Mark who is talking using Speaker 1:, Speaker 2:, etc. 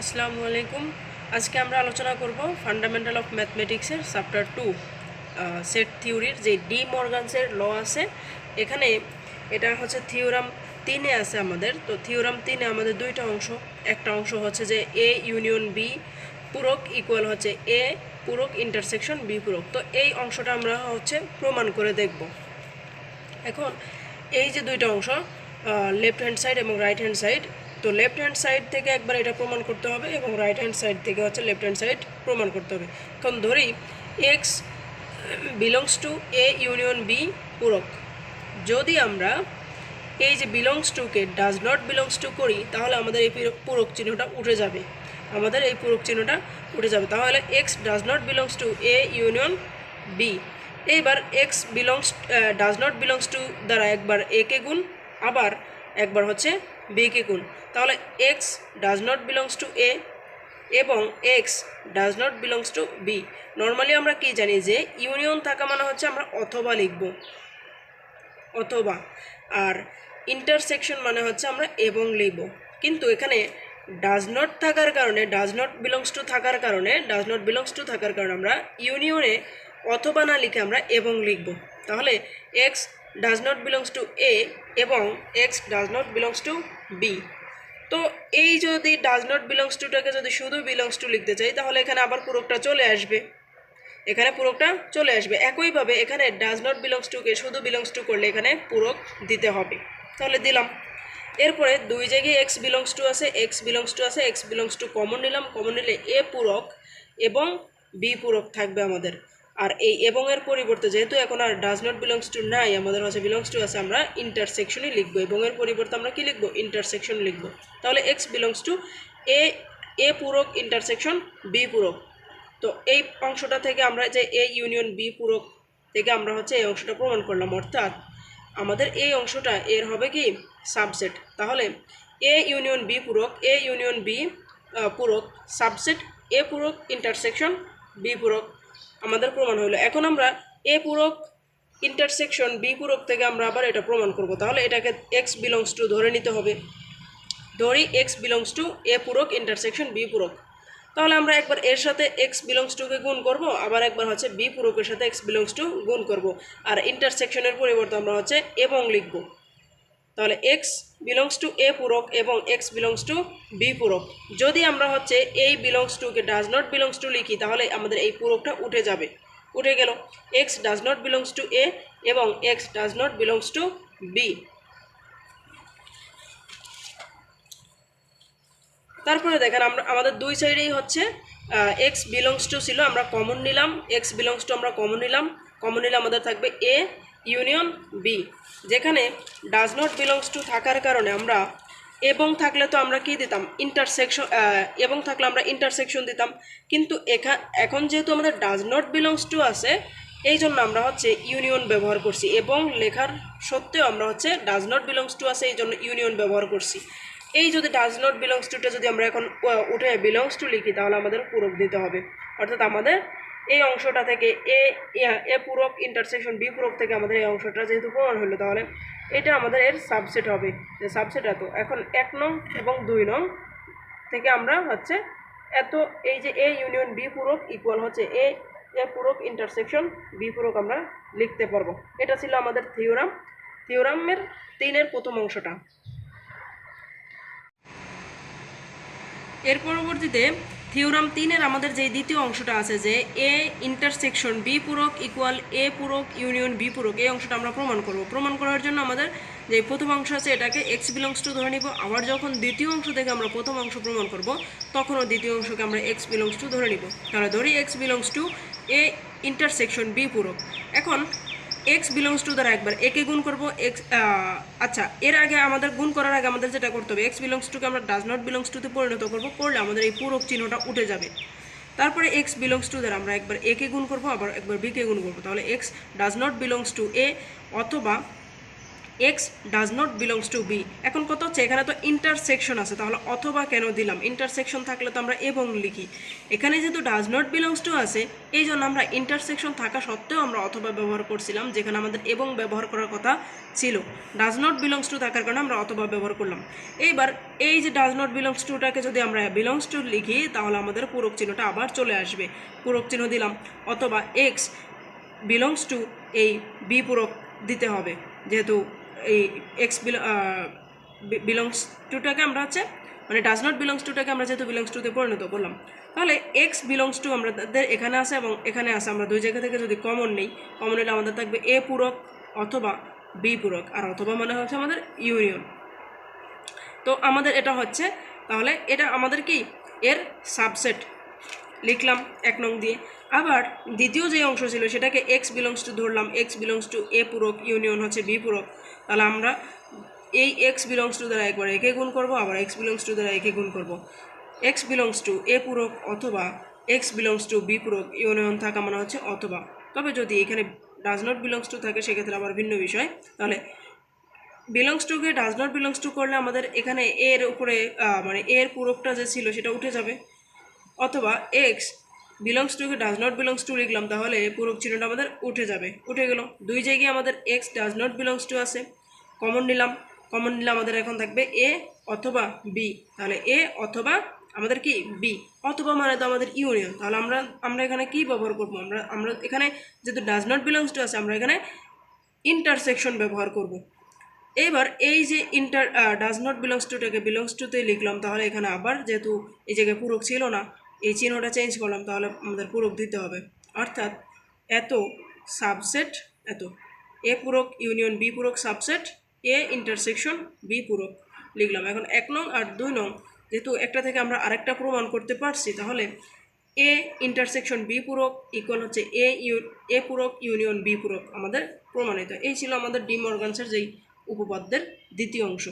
Speaker 1: আসসালামু আলাইকুম। আজকে আমরা আলোচনা করব ফান্ডামেন্টাল অফ ম্যাথমেটিক্সের চ্যাপ্টার টু সেট থিওরির যে ডি মর্গানসের ল আছে। এখানে এটা হচ্ছে থিওরাম তিনে আছে আমাদের। তো থিওরাম তিনে আমাদের দুইটা অংশ। একটা অংশ হচ্ছে যে এ ইউনিয়ন বি পূরক ইকুয়াল হচ্ছে এ পূরক ইন্টারসেকশন বি পূরক। তো এই অংশটা আমরা হচ্ছে প্রমাণ করে দেখব। এখন এই যে দুইটা অংশ লেফট হ্যান্ড সাইড এবং রাইট হ্যান্ড সাইড তো লেফট হ্যান্ড সাইড থেকে একবার এটা প্রমাণ করতে হবে এবং রাইট হ্যান্ড সাইড থেকে হচ্ছে লেফট হ্যান্ড সাইড প্রমাণ করতে হবে। কারণ ধরি x belongs to A union B পূরক। যদি আমরা এই যে বিলংস টুকে ডাজ নট বিলংস টু করি, তাহলে আমাদের এই পূরক চিহ্নটা উঠে যাবে। আমাদের এই পূরক চিহ্নটা উঠে যাবে। তাহলে x does not belongs to A union B এইবার x belongs does not belongs to দ্বারা একবার এ কে গুণ, আবার একবার হচ্ছে বি কে গুণ। তাহলে x does not belongs to A এবং x does not belongs to B normally আমরা কি জানি যে ইউনিয়ন থাকা মানে হচ্ছে আমরা অথবা লিখব। অথবা। আর ইন্টারসেকশন মানে হচ্ছে আমরা এবং লিখব। কিন্তু এখানে ডাজ নট থাকার কারণে ডাজ নট বিলংস টু থাকার কারণে ডাজ নট বিলংস টু থাকার কারণে আমরা ইউনিয়নে অথবা না লিখে আমরা এবং লিখব। তাহলে x does not belongs to A এবং x does not belongs to B তো এই যদি ডাজ নট বিলংস টুটাকে যদি শুধু বিলংস টু লিখতে চাই, তাহলে এখানে আবার পুরোটা চলে আসবে। এখানে পুরোটা চলে আসবে। একইভাবে এখানে ডাজ নট বিলংস টুকে শুধু বিলংস টু করলে এখানে পুরক দিতে হবে। তাহলে দিলাম। এরপরে দুই জায়গায় এক্স বিলংস টু আছে এক্স বিলংস টু আছে এক্স বিলংস টু কমন নিলাম। কমন নিলে এ পূরক এবং বি পূরক থাকবে আমাদের। আর এই এবং এর পরিবর্তে যেহেতু এখন আর ডাজ নট বিলংস টু নাই, আমাদের হচ্ছে বিলংস টু আছে, আমরা ইন্টারসেকশনই লিখব। এবং এর পরিবর্তে আমরা কি লিখব? ইন্টারসেকশন লিখব। তাহলে x belongs to A A পূরক ইন্টারসেকশন বি পূরক। তো এই অংশটা থেকে আমরা যে এ ইউনিয়ন বি পূরক থেকে আমরা হচ্ছে এই অংশটা প্রমাণ করলাম। অর্থাৎ আমাদের এই অংশটা এর হবে কি? সাবসেট তাহলে এ ইউনিয়ন বি পূরক এ ইউনিয়ন বি পূরক সাবসেট এ পূরক ইন্টারসেকশন বি পূরক। আমাদের প্রমাণ হলো এখন আমরা এ পূরক ইন্টারসেকশন বি পূরক থেকে আমরা আবার এটা প্রমাণ করব। তাহলে এটাকে এক্স বিলংস টু ধরে নিতে হবে। ধরি এক্স বিলংস টু এ পূরক ইন্টারসেকশন বি পূরক। তাহলে আমরা একবার এর সাথে এক্স বিলংস টুকে গুণ করব, আবার একবার হচ্ছে বি পূরকের সাথে এক্স বিলংস টু গুণ করব। আর ইন্টারসেকশনের পরিবর্তে আমরা হচ্ছে এবং লিখব। তাহলে এক্স বিলংস টু এ পূরক এবং এক্স বিলংস টু বি পূরক। যদি আমরা হচ্ছে এই বিলংস টুকে ডাজ নট বিলংস টু লিখি, তাহলে আমাদের এই পূরকটা উঠে যাবে। উঠে গেল। X does not belongs to A এবং x does not belongs to B তারপরে দেখেন আমরা, আমাদের দুই সাইডেই হচ্ছে এক্স বিলংস টু ছিল, আমরা কমন নিলাম এক্স বিলংস টু আমরা কমন নিলাম কমন নিলে আমাদের থাকবে এ ইউনিয়ন বি যেখানে ডাজ নট বিলংস টু থাকার কারণে আমরা এবং থাকলে তো আমরা কি দিতাম? ইন্টারসেকশন এবং থাকলে আমরা ইন্টারসেকশন দিতাম। কিন্তু এখা, এখন যেহেতু আমাদের ডাজ নট বিলংস টু আছে, এই জন্য আমরা হচ্ছে ইউনিয়ন ব্যবহার করছি এবং লেখার সত্ত্বেও আমরা হচ্ছে ডাজ নট বিলংস টু আছে, এই জন্য ইউনিয়ন ব্যবহার করছি। এই যদি ডাজ নট বিলংস টুটা যদি আমরা এখন উঠে বিলংস টু লিখি, তাহলে আমাদের পূরক দিতে হবে। অর্থাৎ আমাদের এই অংশটা থেকে এ এ পূরক ইন্টারসেকশন বি পূরক থেকে আমাদের এই অংশটা যেহেতু প্রমাণ হলো, তাহলে এটা আমাদের এর সাবসেট হবে। যে সাবসেট এত, এখন এক নং এবং দুই নং থেকে আমরা হচ্ছে এত, এই যে এ ইউনিয়ন বি পূরক ইকুয়াল হচ্ছে এ এ পূরক ইন্টারসেকশন বি পূরক আমরা লিখতে পারব। এটা ছিল আমাদের থিওরাম থিওরামের তিনের প্রথম অংশটা। এর পরবর্তীতে থিওরাম তিনের আমাদের যে দ্বিতীয় অংশটা আছে যে এ ইন্টারসেকশন বি পূরক ইকুয়াল এ পূরক ইউনিয়ন বি পূরক, এই অংশটা আমরা প্রমাণ করব। প্রমাণ করার জন্য আমাদের যে প্রথম অংশ আছে এটাকে এক্স বিলংস টু ধরে নিব, আবার যখন দ্বিতীয় অংশ থেকে আমরা প্রথম অংশ প্রমাণ করব, তখনও দ্বিতীয় অংশকে আমরা এক্স বিলংস টু ধরে নিব। তাহলে ধরি x belongs to A intersection B পূরক। এখন এক্স বিলংস টু দ্য একবার একে গুণ করব? এক্স আচ্ছা এর আগে আমাদের গুণ করার আগে আমাদের যেটা করতে হবে এক্স বিলংস টুকে আমরা ডাজ নট বিলংস টুতে পরিণত করব, করলে আমাদের এই পুরো চিহ্নটা উঠে যাবে। তারপরে এক্স বিলংস টু দ্বারা আমরা একবার একে গুণ করব, আবার একবার বিকে গুণ করব। তাহলে x does not belongs to A অথবা x does not belongs to B এখন কত হচ্ছে? এখানে তো ইন্টারসেকশন আছে। তাহলে অথবা কেন দিলাম? ইন্টারসেকশন থাকলে তো আমরা এবং লিখি। এখানে যেহেতু ডাজ নট বিলংস টু আছে এই জন্য আমরা ইন্টারসেকশন থাকা সত্ত্বেও আমরা অথবা ব্যবহার করছিলাম, যেখানে আমাদের এবং ব্যবহার করার কথা ছিল। ডাজ নট বিলংস টু থাকার কারণে আমরা অথবা ব্যবহার করলাম। এইবার এই যে ডাজ নট বিলংস টুটাকে যদি আমরা বিলংস টু লিখি, তাহলে আমাদের পূরক চিহ্নটা আবার চলে আসবে। পূরক চিহ্ন দিলাম। অথবা এক্স বিলংস টু এই বি পূরক দিতে হবে, যেহেতু এই এক্স বিলংস টুটাকে আমরা হচ্ছে মানে ডাজ নট বিলংস টুটাকে আমরা যেহেতু বিলংস টুতে পরিণত করলাম, তাহলে এক্স বিলংস টু আমাদের এখানে আসে এবং এখানে আসে আমরা দুই জায়গা থেকে যদি কমন নেই কমন নিলে আমাদের থাকবে এ পূরক অথবা বি পূরক, আর অথবা মানে হচ্ছে আমাদের ইউনিয়ন তো আমাদের এটা হচ্ছে, তাহলে এটা আমাদের কি? এর সাবসেট লিখলাম এক নং দিয়ে। আবার দ্বিতীয় যে অংশ ছিল সেটাকে এক্স বিলংস টু ধরলাম এক্স বিলংস টু এ পূরক ইউনিয়ন হচ্ছে বি পূরক। তাহলে আমরা এই এক্স বিলংস টু দ্বারা একবার একে গুণ করব, আবার এক্স বিলংস টু দ্বারা একে গুণ করব। এক্স বিলংস টু এ পূরক অথবা এক্স বিলংস টু বি পূরক ইউনিয়ন থাকা মানে হচ্ছে অথবা। তবে যদি এখানে ডাজ নট বিলংস টু থাকে, সেক্ষেত্রে আবার ভিন্ন বিষয়। তাহলে বিলংস টুকে ডাজ নট বিলংস টু করলে আমাদের এখানে এর উপরে মানে এর পূরকটা যে ছিল সেটা উঠে যাবে। অথবা এক্স বিলংস টুকে ডাজ নট বিলংস টু লিখলাম, তাহলে পূরক চিহ্নটা আমাদের উঠে যাবে। উঠে গেল। দুই জায়গায় আমাদের x does not belongs to আছে। কমন নিলাম। কমন নিলে আমাদের এখন থাকবে এ অথবা বি তাহলে এ অথবা আমাদের কি? বি অথবা মানে তো আমাদের ইউনিয়ন তাহলে আমরা আমরা এখানে কি ব্যবহার করব? আমরা আমরা এখানে যেহেতু ডাজ নট বিলংস টু আছে, আমরা এখানে ইন্টারসেকশন ব্যবহার করব। এবার এই যে ইন্টার ডাজ নট বিলংস টুটাকে বিলংস টুতে লিখলাম, তাহলে এখানে আবার যেহেতু এই জায়গায় পূরক ছিল না এই চিহ্নটা চেঞ্জ করলাম, তাহলে আমাদের পূরক দিতে হবে। অর্থাৎ এত সাবসেট এত। এ পূরক ইউনিয়ন বি পূরক সাবসেট এ ইন্টারসেকশন বি পূরক লিখলাম। এখন এক নং আর দুই নং, যেহেতু একটা থেকে আমরা আরেকটা প্রমাণ করতে পারছি, তাহলে এ ইন্টারসেকশন বি পূরক ইকুয়াল হচ্ছে এ ইউ এ পূরক ইউনিয়ন বি পূরক আমাদের প্রমাণিত। এই ছিল আমাদের ডিম ডিমর্গানসের যেই উপপাদ্যের দ্বিতীয় অংশ।